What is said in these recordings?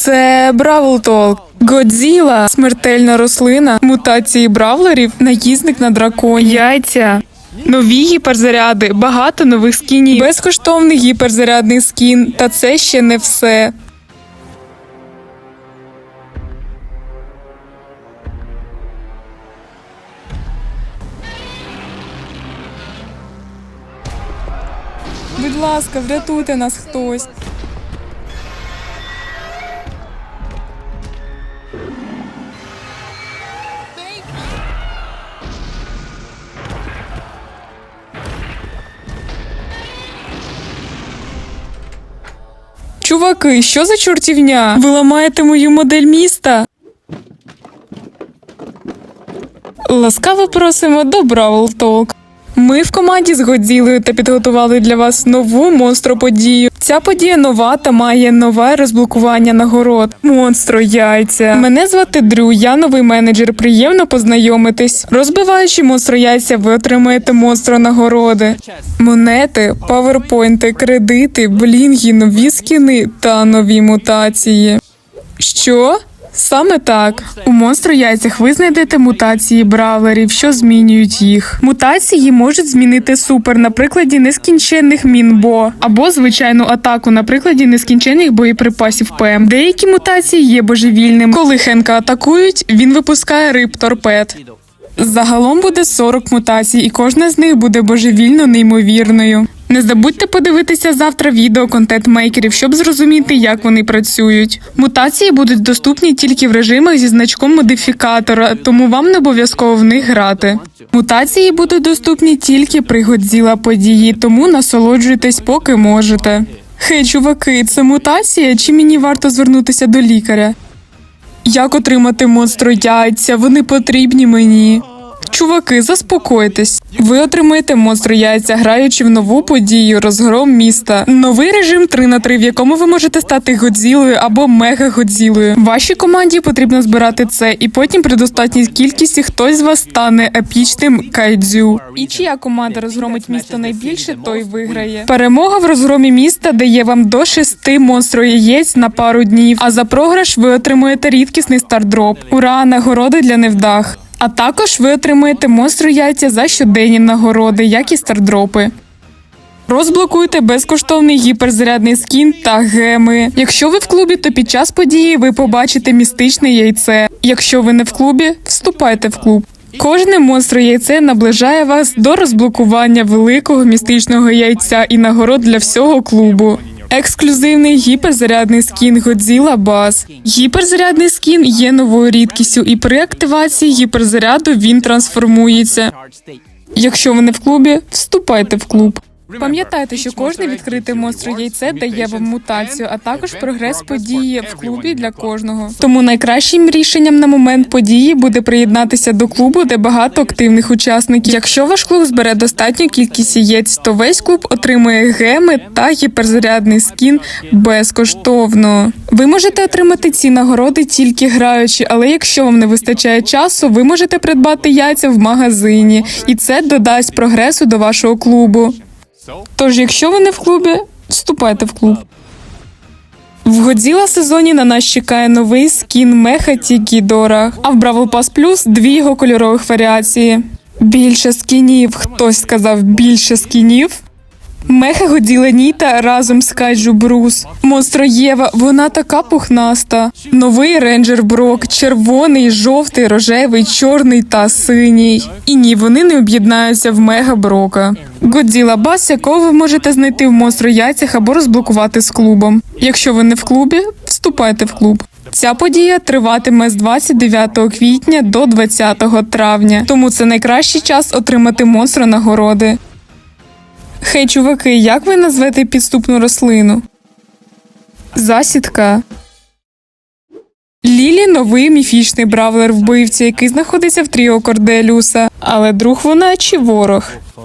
Це Бравл Толк. Годзіла, смертельна рослина, мутації бравлерів, наїзник на драконі. Яйця. Нові гіперзаряди, багато нових скінів, безкоштовний гіперзарядний скін. Та це ще не все. Будь ласка, врятуйте нас хтось. Чуваки, що за чортівня? Ви ламаєте мою модель міста? Ласкаво просимо до Бравл Talk. Ми в команді з Годзілою та підготували для вас нову монстроподію. Ця подія нова та має нове розблокування нагород. Монстро яйця. Мене звати Дрю, я новий менеджер. Приємно познайомитись. Розбиваючи монстро яйця, ви отримаєте монстро нагороди. Монети, паверпойнти, кредити, блінги, нові скіни та нові мутації. Що? Саме так. У монстру яйцях ви знайдете мутації бравлерів, що змінюють їх. Мутації можуть змінити супер на прикладі нескінченних мінбо або звичайну атаку на прикладі нескінченних боєприпасів ПМ. Деякі мутації є божевільними. Коли Хенка атакують, він випускає риб торпед. Загалом буде 40 мутацій, і кожна з них буде божевільно неймовірною. Не забудьте подивитися завтра відео контент-мейкерів, щоб зрозуміти, як вони працюють. Мутації будуть доступні тільки в режимах зі значком модифікатора, тому вам не обов'язково в них грати. Мутації будуть доступні тільки при Годзіла події, тому насолоджуйтесь, поки можете. Хей, чуваки, це мутація, чи мені варто звернутися до лікаря? Як отримати монстру яйця? Вони потрібні мені. Чуваки, заспокойтесь. Ви отримаєте монстру яйця, граючи в нову подію розгром міста. Новий режим 3 на 3 в якому ви можете стати Годзілою або мега Годзілою. Вашій команді потрібно збирати це, і потім при достатній кількості хтось з вас стане епічним кайдзю. І чия команда розгромить місто найбільше, той виграє. Перемога в розгромі міста дає вам до 6 монстру яєць на пару днів. А за програш ви отримуєте рідкісний стардроп. Ура, нагороди для невдах. А також ви отримаєте монстру яйця за щоденні нагороди, як і стардропи. Розблокуйте безкоштовний гіперзарядний скін та геми. Якщо ви в клубі, то під час події ви побачите містичне яйце. Якщо ви не в клубі, вступайте в клуб. Кожне монстр яйце наближає вас до розблокування великого містичного яйця і нагород для всього клубу. Ексклюзивний гіперзарядний скін Godzilla Bass. Гіперзарядний скін є новою рідкістю, і при активації гіперзаряду він трансформується. Якщо ви не в клубі, вступайте в клуб. Пам'ятайте, що кожне відкрите монстр яйце дає вам мутацію, а також прогрес події в клубі для кожного. Тому найкращим рішенням на момент події буде приєднатися до клубу, де багато активних учасників. Якщо ваш клуб збере достатню кількість яєць, то весь клуб отримує геми та гіперзарядний скін безкоштовно. Ви можете отримати ці нагороди тільки граючи, але якщо вам не вистачає часу, ви можете придбати яйця в магазині, і це додасть прогресу до вашого клубу. Тож, якщо ви не в клубі, вступайте в клуб. В Годзіла сезоні на нас чекає новий скін Меха Тікідора, а в Бравл Пас Плюс дві його кольорових варіації. Більше скінів. Хтось сказав більше скінів. Меха Годзіла Ніта разом з Кайджу Брус. Монстро Єва, вона така пухнаста. Новий рейнджер Брок, червоний, жовтий, рожевий, чорний та синій. І ні, вони не об'єднаються в Мега Брока. Годзіла Бас, якого ви можете знайти в монстро яйцях або розблокувати з клубом. Якщо ви не в клубі, вступайте в клуб. Ця подія триватиме з 29 квітня до 20 травня, тому це найкращий час отримати монстра нагороди. Хей, чуваки, як ви назвете підступну рослину? Засідка. Лілі новий міфічний бравлер вбивця, який знаходиться в тріо Корделюса. Але друг вона чи ворог?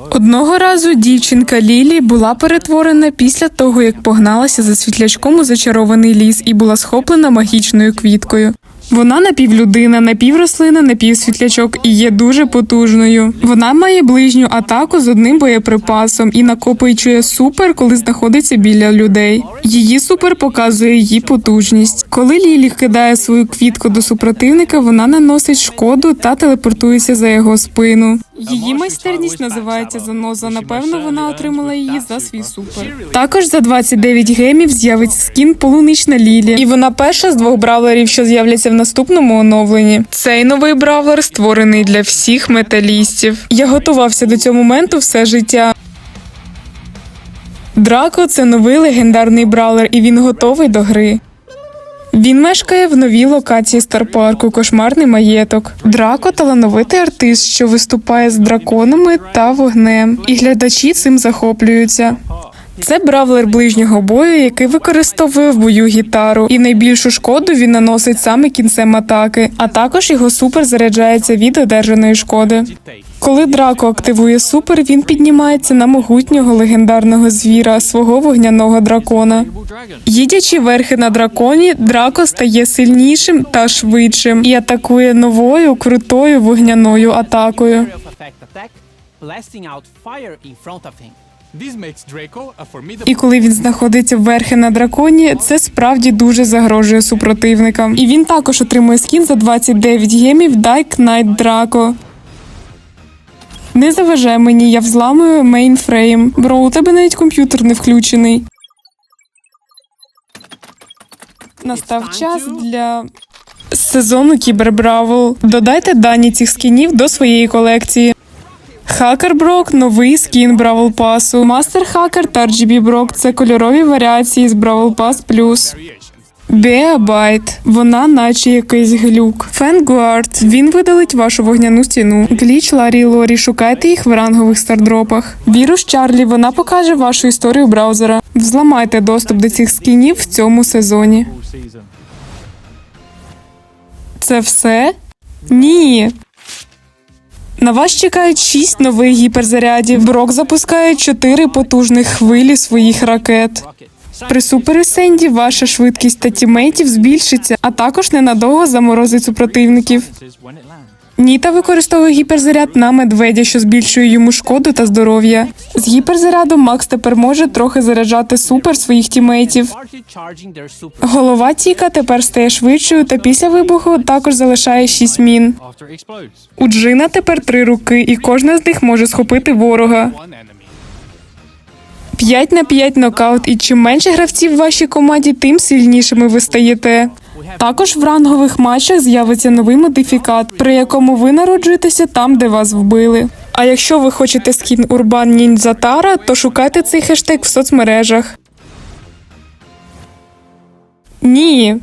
Одного разу дівчинка Лілі була перетворена після того, як погналася за світлячком у зачарований ліс і була схоплена магічною квіткою. Вона напівлюдина, напіврослина, напівсвітлячок і є дуже потужною. Вона має ближню атаку з одним боєприпасом і накопичує супер, коли знаходиться біля людей. Її супер показує її потужність. Коли Лілі кидає свою квітку до супротивника, вона наносить шкоду та телепортується за його спину. Її майстерність називається заноза. Напевно, вона отримала її за свій супер. Також за 29 гемів з'явиться скін полунична Лілі, і вона перша з двох бравлерів, що з'являться в наступному оновленні. Цей новий бравлер створений для всіх металістів. Я готувався до цього моменту все життя. Драко це новий легендарний бравлер, і він готовий до гри. Він мешкає в новій локації Старпарку Кошмарний маєток. Драко талановитий артист, що виступає з драконами та вогнем, і глядачі цим захоплюються. Це бравлер ближнього бою, який використовує в бою гітару, і найбільшу шкоду він наносить саме кінцем атаки, а також його супер заряджається від одержаної шкоди. Коли Драко активує супер, він піднімається на могутнього легендарного звіра, свого вогняного дракона. Їдячи верхи на драконі, Драко стає сильнішим та швидшим і атакує новою крутою вогняною атакою. І коли він знаходиться верхи на драконі, це справді дуже загрожує супротивникам. І він також отримує скін за 29 гемів Dyke Knight Draco. Не заважай мені, я взламую мейнфрейм. Бро, у тебе навіть комп'ютер не включений. Настав час для сезону Кібербравл. Додайте дані цих скінів до своєї колекції. Хакер Брок новий скін Бравл Пасу. Мастер Хакер та RGB Брок це кольорові варіації з Бравл Пас Плюс. Беабайт, вона наче якийсь глюк. Фенгуард, він видалить вашу вогняну стіну. Гліч Ларі Лорі, шукайте їх в рангових стардропах. Вірус Чарлі, вона покаже вашу історію браузера. Взламайте доступ до цих скінів в цьому сезоні. Це все? Ні. На вас чекають шість нових гіперзарядів. Брок запускає чотири потужних хвилі своїх ракет. При супересенді ваша швидкість та тімейтів збільшиться, а також ненадовго заморозить супротивників. Ніта використовує гіперзаряд на медведя, що збільшує йому шкоду та здоров'я. З гіперзарядом Макс тепер може трохи заряджати супер своїх тімейтів. Голова Тіка тепер стає швидшою та після вибуху також залишає 6 мін. У Джина тепер три руки, і кожна з них може схопити ворога. One 5 на 5 нокаут, і чим менше гравців в вашій команді, тим сильнішими ви стаєте. Також в рангових матчах з'явиться новий модифікат, при якому ви народжуєтеся там, де вас вбили. А якщо ви хочете скін Урбан Ніндзя Тара, то шукайте цей хештег в соцмережах. Ні.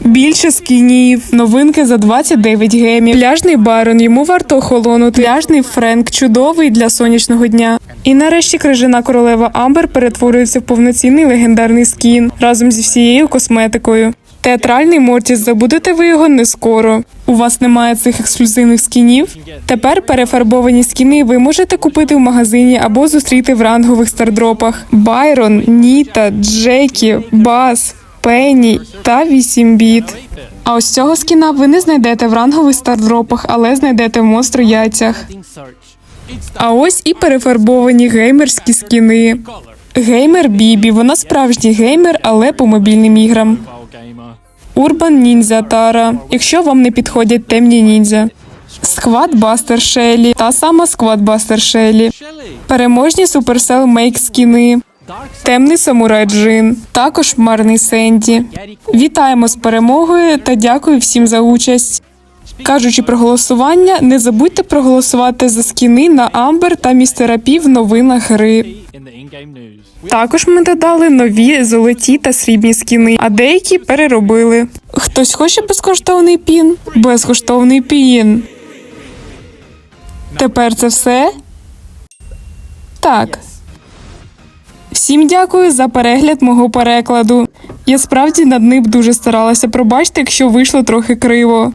Більше скінів, новинки за 29 гемів. Пляжний Байрон, йому варто охолонути. Пляжний Френк, чудовий для сонячного дня. І нарешті крижана королева Амбер перетворюється в повноцінний легендарний скін разом зі всією косметикою. Театральний Мортіс, забудете ви його не скоро. У вас немає цих ексклюзивних скінів? Тепер перефарбовані скіни ви можете купити в магазині або зустріти в рангових стардропах. Байрон, Ніта, Джекі, Бас, Пенні та 8 біт. А ось цього скіна ви не знайдете в рангових стардропах, але знайдете в монстр яйцях. А ось і перефарбовані геймерські скіни. Геймер Бібі, вона справжній геймер, але по мобільним іграм. Урбан Ніндзя Тара, якщо вам не підходять темні ніндзя. Сквад Бастер Шелі, та сама Сквад Бастер Шелі. Переможні Supercell Мейк скіни. Темний самурай Джин, також марний Сенді. Вітаємо з перемогою та дякую всім за участь. Кажучи про голосування, не забудьте проголосувати за скіни на Амбер та містера Пі в новинах гри. Також ми додали нові золоті та срібні скіни, а деякі переробили. Хтось хоче безкоштовний пін? Безкоштовний пін. Тепер це все? Так. Всім дякую за перегляд мого перекладу. Я справді над ним дуже старалася. Пробачте, якщо вийшло трохи криво.